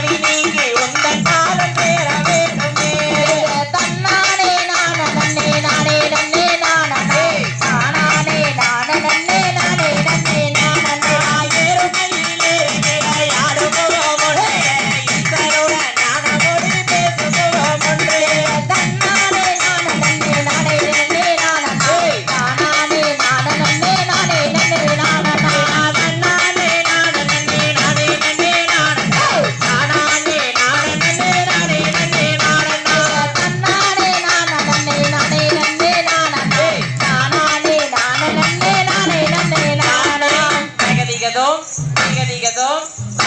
Thank you. Dígalo, dígalo.